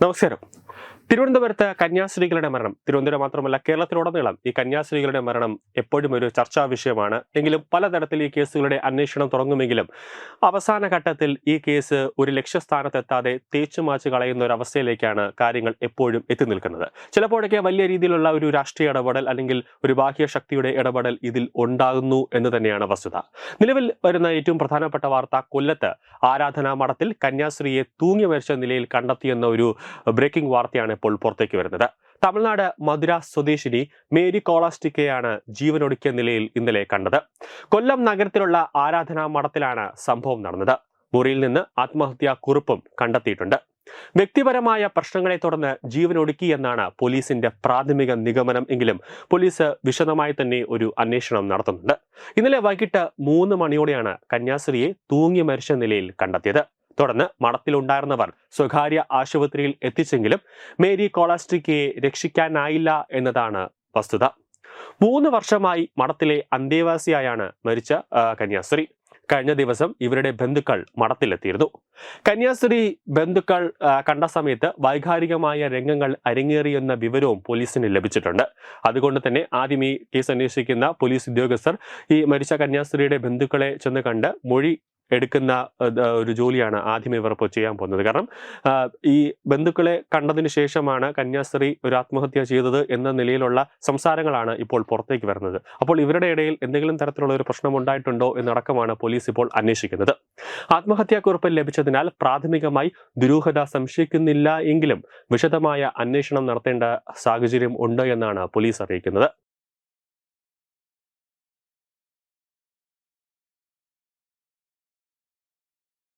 നമസ്കാരം തിരുവനന്തപുരത്ത് കന്യാസ്ത്രീകളുടെ മരണം. തിരുവനന്തപുരം മാത്രമല്ല കേരളത്തിലുടനീളം ഈ കന്യാസ്ത്രീകളുടെ മരണം എപ്പോഴും ഒരു ചർച്ചാ വിഷയമാണ്. എങ്കിലും പലതരത്തിൽ ഈ കേസുകളുടെ അന്വേഷണം തുടങ്ങുമെങ്കിലും അവസാന ഘട്ടത്തിൽ ഈ കേസ് ഒരു ലക്ഷ്യസ്ഥാനത്തെത്താതെ തേച്ചുമാച്ച് കളയുന്ന ഒരു അവസ്ഥയിലേക്കാണ് കാര്യങ്ങൾ എപ്പോഴും എത്തി നിൽക്കുന്നത്. ചിലപ്പോഴൊക്കെ വലിയ രീതിയിലുള്ള ഒരു രാഷ്ട്രീയ ഇടപെടൽ അല്ലെങ്കിൽ ഒരു ബാഹ്യ ശക്തിയുടെ ഇടപെടൽ ഇതിൽ ഉണ്ടാകുന്നു എന്ന് തന്നെയാണ് വസ്തുത. നിലവിൽ വരുന്ന ഏറ്റവും പ്രധാനപ്പെട്ട വാർത്ത കൊല്ലത്ത് ആരാധനാ മഠത്തിൽ കന്യാസ്ത്രീയെ തൂങ്ങി മരിച്ച നിലയിൽ കണ്ടെത്തിയെന്ന ഒരു ബ്രേക്കിംഗ് വാർത്തയാണ് ഇപ്പോൾ പുറത്തേക്ക് വരുന്നത്. തമിഴ്നാട് മധുര സ്വദേശിനി മേരി കോളാസ്റ്റിക്കയാണ് ജീവനൊടുക്കിയ നിലയിൽ ഇന്നലെ കണ്ടത്. കൊല്ലം നഗരത്തിലുള്ള ആരാധനാ മഠത്തിലാണ് സംഭവം നടന്നത്. മുറിയിൽ നിന്ന് ആത്മഹത്യാ കുറിപ്പും കണ്ടെത്തിയിട്ടുണ്ട്. വ്യക്തിപരമായ പ്രശ്നങ്ങളെ തുടർന്ന് ജീവനൊടുക്കി എന്നാണ് പോലീസിന്റെ പ്രാഥമിക നിഗമനം എങ്കിലും പോലീസ് വിശദമായി തന്നെ ഒരു അന്വേഷണം നടത്തുന്നുണ്ട്. ഇന്നലെ വൈകിട്ട് മൂന്ന് മണിയോടെയാണ് കന്യാസ്ത്രീയെ തൂങ്ങി മരിച്ച നിലയിൽ കണ്ടെത്തിയത്. തുടർന്ന് മഠത്തിലുണ്ടായിരുന്നവർ സ്വകാര്യ ആശുപത്രിയിൽ എത്തിച്ചെങ്കിലും മേരി കോളാസ്ട്രിക്കയെ രക്ഷിക്കാനായില്ല എന്നതാണ് വസ്തുത. മൂന്ന് വർഷമായി മഠത്തിലെ അന്തേവാസിയായാണ് മരിച്ച കന്യാസ്ത്രീ. കഴിഞ്ഞ ദിവസം ഇവരുടെ ബന്ധുക്കൾ മഠത്തിലെത്തിയിരുന്നു. കന്യാസ്ത്രീ ബന്ധുക്കൾ കണ്ട സമയത്ത് വൈകാരികമായ രംഗങ്ങൾ അരങ്ങേറിയെന്ന വിവരവും പോലീസിന് ലഭിച്ചിട്ടുണ്ട്. അതുകൊണ്ട് തന്നെ ആദ്യം ഈ കേസ് അന്വേഷിക്കുന്ന പോലീസ് ഉദ്യോഗസ്ഥർ ഈ മരിച്ച കന്യാസ്ത്രീയുടെ ബന്ധുക്കളെ ചെന്ന് കണ്ട് മൊഴി എടുക്കുന്ന ഒരു ജോലിയാണ് ആദ്യം ഇവർ ഇപ്പോൾ ചെയ്യാൻ പോകുന്നത്. കാരണം ഈ ബന്ധുക്കളെ കണ്ടതിന് ശേഷമാണ് കന്യാസ്ത്രീ ഒരു ആത്മഹത്യ ചെയ്തത് എന്ന നിലയിലുള്ള സംസാരങ്ങളാണ് ഇപ്പോൾ പുറത്തേക്ക് വരുന്നത്. അപ്പോൾ ഇവരുടെ ഇടയിൽ എന്തെങ്കിലും തരത്തിലുള്ള ഒരു പ്രശ്നം ഉണ്ടായിട്ടുണ്ടോ എന്നടക്കമാണ് പോലീസ് ഇപ്പോൾ അന്വേഷിക്കുന്നത്. ആത്മഹത്യാക്കുറിപ്പ് ലഭിച്ചതിനാൽ പ്രാഥമികമായി ദുരൂഹത സംശയിക്കുന്നില്ല എങ്കിലും വിശദമായ അന്വേഷണം നടത്തേണ്ട സാഹചര്യം ഉണ്ട് എന്നാണ് പോലീസ് അറിയിക്കുന്നത്.